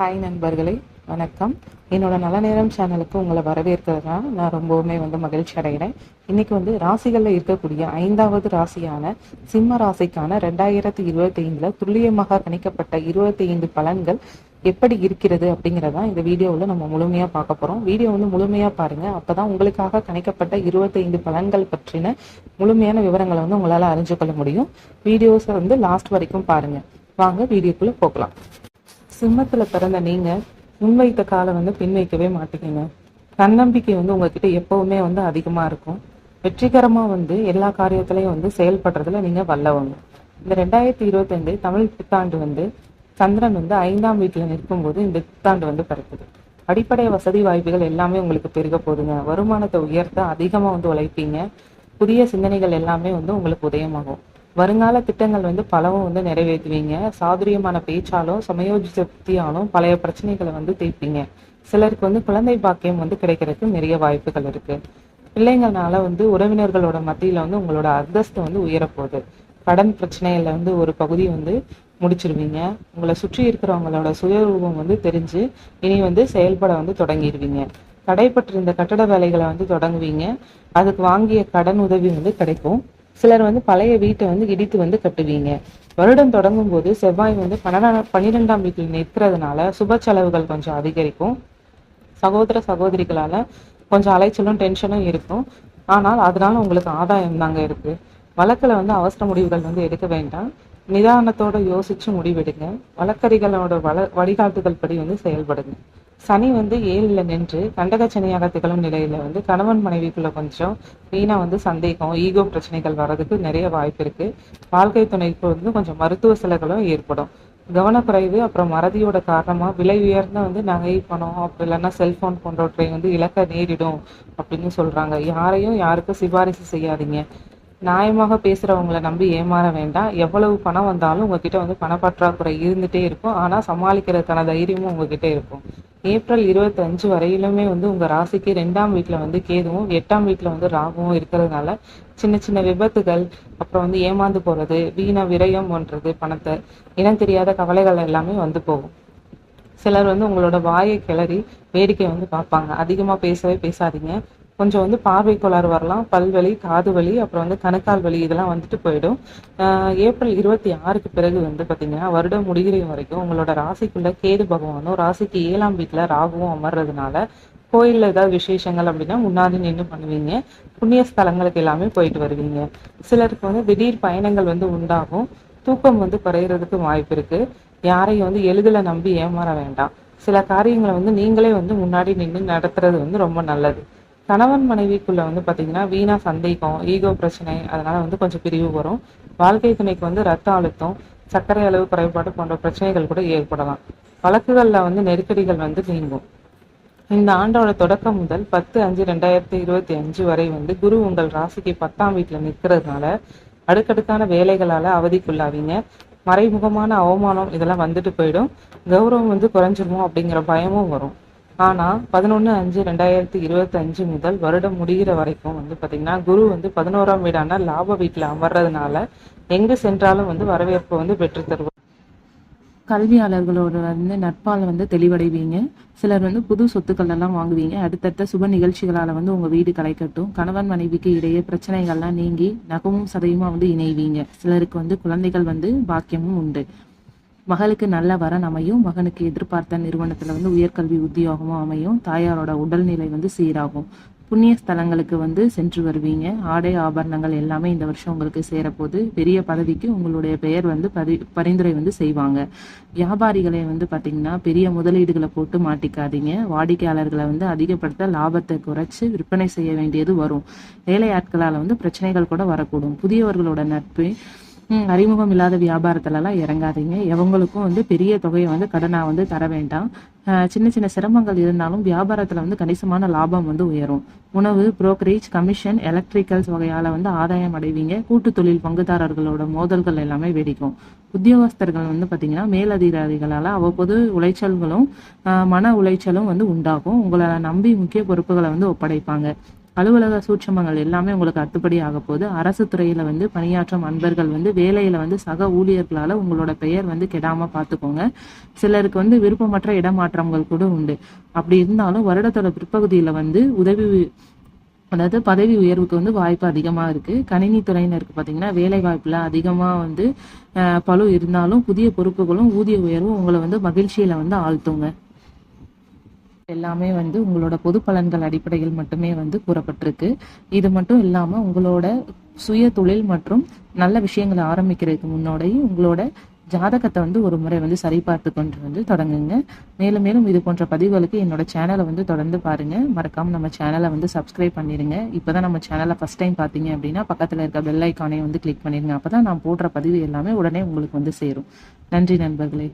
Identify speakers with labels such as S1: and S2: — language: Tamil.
S1: ஹாய் நண்பர்களே. வணக்கம். என்னோட நல்ல நேரம் சேனலுக்கு உங்களை வரவேற்கிறதுனா நான் ரொம்பவுமே வந்து மகிழ்ச்சி அடைகிறேன். இன்னைக்கு வந்து ராசிகளில் இருக்கக்கூடிய ஐந்தாவது ராசியான சிம்ம ராசிக்கான ரெண்டாயிரத்தி இருபத்தி ஐந்துல துல்லியமாக கணிக்கப்பட்ட இருபத்தி ஐந்து பலன்கள் எப்படி இருக்கிறது அப்படிங்கிறதா இந்த வீடியோவில் நம்ம முழுமையாக பார்க்க போகிறோம் வீடியோ வந்து முழுமையாக பாருங்கள் அப்போ தான் உங்களுக்காக கணிக்கப்பட்ட இருபத்தைந்து பலன்கள் பற்றின முழுமையான விவரங்களை வந்து உங்களால் அறிஞ்சு கொள்ள முடியும். வீடியோஸை வந்து லாஸ்ட் வரைக்கும் பாருங்கள் வாங்க வீடியோக்குள்ளே போகலாம். சிம்மத்தில் பிறந்த நீங்கள் முன்வைத்த காலை வந்து பின் வைக்கவே மாட்டீங்க தன்னம்பிக்கை வந்து உங்ககிட்ட எப்பவுமே வந்து அதிகமாக இருக்கும். வெற்றிகரமாக வந்து எல்லா காரியத்திலையும் வந்து செயல்படுறதுல நீங்கள் வல்லவங்க. இந்த ரெண்டாயிரத்தி இருபத்தைந்து தமிழ் புத்தாண்டு வந்து சந்திரன் வந்து ஐந்தாம் வீட்டில் நிற்கும்போது இந்த புத்தாண்டு வந்து பிறக்குது. அடிப்படை வசதி வாய்ப்புகள் எல்லாமே உங்களுக்கு பெருக போதுங்க வருமானத்தை உயர்த்த அதிகமாக வந்து உழைப்பீங்க. புதிய சிந்தனைகள் எல்லாமே வந்து உங்களுக்கு உதயமாகும். வருங்கால திட்டங்கள் வந்து பலவும் வந்து நிறைவேற்றுவீங்க. சாதுரியமான பேச்சாலும் சமயோஜித புத்தியாலும் பழைய பிரச்சனைகளை வந்து தீர்ப்பீங்க. சிலருக்கு வந்து குழந்தை பாக்கியம் வந்து கிடைக்கிறதுக்கு நிறைய வாய்ப்புகள் இருக்கு. பிள்ளைங்கள்னால வந்து உறவினர்களோட மத்தியில வந்து உங்களோட அந்தஸ்து வந்து உயரப்போகுது. கடன் பிரச்சனையில் வந்து ஒரு பகுதி வந்து முடிச்சிருவீங்க. உங்களை சுற்றி இருக்கிறவங்களோட சுயரூபம் வந்து தெரிஞ்சு இனி வந்து செயல்பட வந்து தொடங்கிடுவீங்க தடைப்பட்டிருந்த கட்டட வேலைகளை வந்து தொடங்குவீங்க. அதுக்கு வாங்கிய கடன் உதவி வந்து கிடைக்கும். சிலர் வந்து பழைய வீட்டை வந்து இடித்து வந்து கட்டுவீங்க. வருடம் தொடங்கும் போது செவ்வாய் வந்து பன்னெண்டாம் பன்னிரெண்டாம் வீட்டில் நிற்கிறதுனால சுப செலவுகள் கொஞ்சம் அதிகரிக்கும். சகோதர சகோதரிகளால் கொஞ்சம் அலைச்சலும் டென்ஷனும் இருக்கும். ஆனால் அதனால உங்களுக்கு ஆதாயம் தாங்க இருக்கு. வழக்குல வந்து அவசர முடிவுகள் வந்து எடுக்க வேண்டாம். நிதானத்தோட யோசிச்சு முடிவெடுங்க. வழக்கறிகளோட வள வழிகாட்டுதல் படி வந்து செயல்படுங்க. சனி வந்து ஏழில் நின்று கண்டக சனியாக திகழும் நிலையில வந்து கணவன் மனைவிக்குள்ள கொஞ்சம் வீணா வந்து சந்தேகம் ஈகோ பிரச்சனைகள் வர்றதுக்கு நிறைய வாய்ப்பு இருக்கு. வாழ்க்கை துணைக்கு வந்து கொஞ்சம் மருத்துவ செலவுகளும் ஏற்படும். கவனக்குறைவு அப்புறம் மறதியோட காரணமா விலை உயர்ந்த வந்து நகை பணம் அப்படி இல்லைன்னா செல்போன் போன்றவற்றை வந்து இழக்க நேரிடும் அப்படின்னு சொல்றாங்க. யாரையும் யாருக்கும் சிபாரிசு செய்யாதீங்க. நியாயமாக பேசுகிறவங்கள நம்பி ஏமாற வேண்டாம். எவ்வளவு பணம் வந்தாலும் உங்ககிட்ட வந்து பணப்பற்றாக்குறை இருந்துட்டே இருக்கும். ஆனா சமாளிக்கிறதுக்கான தைரியமும் உங்ககிட்ட இருக்கும். ஏப்ரல் இருபத்தி அஞ்சு வரையிலுமே வந்து உங்க ராசிக்கு ரெண்டாம் வீட்டுல வந்து கேதுவும் எட்டாம் வீட்டுல வந்து ராகுவும் இருக்கிறதுனால சின்ன சின்ன விபத்துகள் அப்புறம் வந்து ஏமாந்து போறது வீணா விரயம் பண்றது பணத்தை இனம் தெரியாத கவலைகள் எல்லாமே வந்து போகும். சிலர் வந்து உங்களோட வாயை கிளறி வேடிக்கை வந்து பார்ப்பாங்க. அதிகமா பேசவே பேசாதீங்க. கொஞ்சம் வந்து பார்வை கோளாறு வரலாம். பல்வலி காது வலி அப்புறம் வந்து கணுக்கால் வலி இதெல்லாம் வந்துட்டு போயிடும். ஏப்ரல் இருபத்தி ஆறுக்கு பிறகு வந்து பார்த்தீங்கன்னா வருடம் முடிகிற வரைக்கும் உங்களோட ராசிக்குள்ள கேது பகவானும் ராசிக்கு ஏழாம் வீட்டில் ராகுவும் அமர்றதுனால கோயிலில் ஏதாவது விசேஷங்கள் அப்படின்னா முன்னாடி நின்று பண்ணுவீங்க. புண்ணிய ஸ்தலங்களுக்கு எல்லாமே போயிட்டு வருவீங்க. சிலருக்கு வந்து திடீர் பயணங்கள் வந்து உண்டாகும். தூக்கம் வந்து குறையிறதுக்கு வாய்ப்பு இருக்கு. யாரையும் வந்து எளிதில் நம்பி ஏமாற வேண்டாம். சில காரியங்களை வந்து நீங்களே வந்து முன்னாடி நின்று நடத்துறது வந்து ரொம்ப நல்லது. கணவன் மனைவிக்குள்ள வந்து பார்த்திங்கன்னா வீணா சந்தேகம் ஈகோ பிரச்சனை அதனால வந்து கொஞ்சம் பிரிவு வரும். வாழ்க்கை துணைக்கு வந்து ரத்த அழுத்தம் சர்க்கரை அளவு குறைபாடு போன்ற பிரச்சனைகள் கூட ஏற்படலாம். வழக்குகளில் வந்து நெருக்கடிகள் வந்து நீங்கும். இந்த ஆண்டோட தொடக்கம் முதல் பத்து அஞ்சு ரெண்டாயிரத்தி இருபத்தி அஞ்சு வரை வந்து குரு உங்கள் ராசிக்கு பத்தாம் வீட்டில் நிற்கிறதுனால அடுக்கடுக்கான வேலைகளால் அவதிக்குள்ளாவீங்க. மறைமுகமான அவமானம் இதெல்லாம் வந்துட்டு போயிடும். கௌரவம் வந்து குறைஞ்சிருமோ அப்படிங்கிற பயமும் வரும். ஆனா பதினொன்னு அஞ்சு ரெண்டாயிரத்தி இருபத்தி அஞ்சு முதல் வருடம் முடிகிற வரைக்கும் வந்து பாத்தீங்கன்னா குரு வந்து பதினோராம் வீடான லாப வீட்டுல அமர்றதுனால எங்க சென்றாலும் வந்து வரவேற்பு வந்து பெற்று தருவார்.
S2: கல்வியாளர்களோட வந்து நட்பால் வந்து தெளிவடைவீங்க. சிலர் வந்து புது சொத்துக்கள் எல்லாம் வாங்குவீங்க. அடுத்தடுத்த சுப நிகழ்ச்சிகளால வந்து உங்க வீடு களைக்கட்டும் கணவன் மனைவிக்கு இடையே பிரச்சனைகள்லாம் நீங்கி நகமும் சதையுமா வந்து இணைவீங்க. சிலருக்கு வந்து குழந்தைகள் வந்து பாக்கியமும் உண்டு. மகளுக்கு நல்ல வரன் அமையும். மகனுக்கு எதிர்பார்த்த நிறுவனத்துல வந்து உயர்கல்வி உத்தியோகமும் அமையும். தாயாரோட உடல்நிலை வந்து சீராகும். புண்ணிய ஸ்தலங்களுக்கு வந்து சென்று வருவீங்க. ஆடை ஆபரணங்கள் எல்லாமே இந்த வருஷம் உங்களுக்கு சேரப்போது பெரிய பதவிக்கு உங்களுடைய பெயர் வந்து பரி பரிந்துரை வந்து செய்வாங்க. வியாபாரிகளை வந்து பாத்தீங்கன்னா பெரிய முதலீடுகளை போட்டு மாட்டிக்காதீங்க. வாடிக்கையாளர்களை வந்து அதிகப்படுத்த லாபத்தை குறைச்சு விற்பனை செய்ய வேண்டியது வரும். வேலையாட்களால் வந்து பிரச்சனைகள் கூட வரக்கூடும். புதியவர்களோட நட்பு அறிமுகம் இல்லாத வியாபாரத்துலலாம் இறங்காதீங்க. எவங்களுக்கும் வந்து பெரிய தொகையை வந்து கடனா வந்து தர வேண்டாம். சின்ன சின்ன சிரமங்கள் இருந்தாலும் வியாபாரத்துல வந்து கணிசமான லாபம் வந்து உயரும். உணவு புரோக்கரேஜ் கமிஷன் எலக்ட்ரிக்கல்ஸ் வகையால வந்து ஆதாயம் அடைவீங்க. கூட்டு தொழில் பங்குதாரர்களோட மோதல்கள் எல்லாமே வெடிக்கும். உத்தியோகஸ்தர்கள் வந்து பாத்தீங்கன்னா மேலதிகாரிகளால அவ்வப்போது உளைச்சல்களும் மன உளைச்சலும் வந்து உண்டாகும். உங்களை நம்பி முக்கிய பொறுப்புகளை வந்து ஒப்படைப்பாங்க. அலுவலக சூட்சமங்கள் எல்லாமே உங்களுக்கு அத்துப்படி ஆக போது அரசு துறையில வந்து பணியாற்றும் அன்பர்கள் வந்து வேலையில வந்து சக ஊழியர்களால உங்களோட பெயர் வந்து கெடாம பார்த்துக்கோங்க சிலருக்கு வந்து விருப்பமற்ற இடமாற்றங்கள் கூட உண்டு. அப்படி இருந்தாலும் வருடத்தோட பிற்பகுதியில வந்து உதவி அதாவது பதவி உயர்வுக்கு வந்து வாய்ப்பு அதிகமாக இருக்குது கணினி துறையினருக்கு பார்த்தீங்கன்னா வேலை வாய்ப்பில் அதிகமாக வந்து அஹ், பளு இருந்தாலும் புதிய பொறுப்புகளும் ஊதிய உயர்வும் உங்களை வந்து மகிழ்ச்சியில் வந்து ஆழ்த்துங்க. எல்லாமே வந்து உங்களோட பொது பலன்கள் அடிப்படையில் மட்டுமே வந்து கூறப்பட்டிருக்கு. இது மட்டும் இல்லாம உங்களோட சுய தொழில் மற்றும் நல்ல விஷயங்களை ஆரம்பிக்கிறதுக்கு முன்னோடையும் உங்களோட ஜாதகத்தை வந்து ஒரு முறை வந்து சரிபார்த்து கொண்டு வந்து தொடங்குங்க. மேலும் மேலும் இது போன்ற பதிவுகளுக்கு என்னோட சேனலை வந்து தொடர்ந்து பாருங்க. மறக்காம நம்ம சேனலை வந்து சப்ஸ்கிரைப் பண்ணிருங்க. இப்போதான் நம்ம சேனலை ஃபர்ஸ்ட் டைம் பார்த்தீங்க அப்படின்னா பக்கத்துல இருக்க பெல் ஐக்கானே வந்து கிளிக் பண்ணிருங்க. அப்பதான் நான் போடுற பதிவு எல்லாமே உடனே உங்களுக்கு வந்து சேரும். நன்றி நண்பர்களே.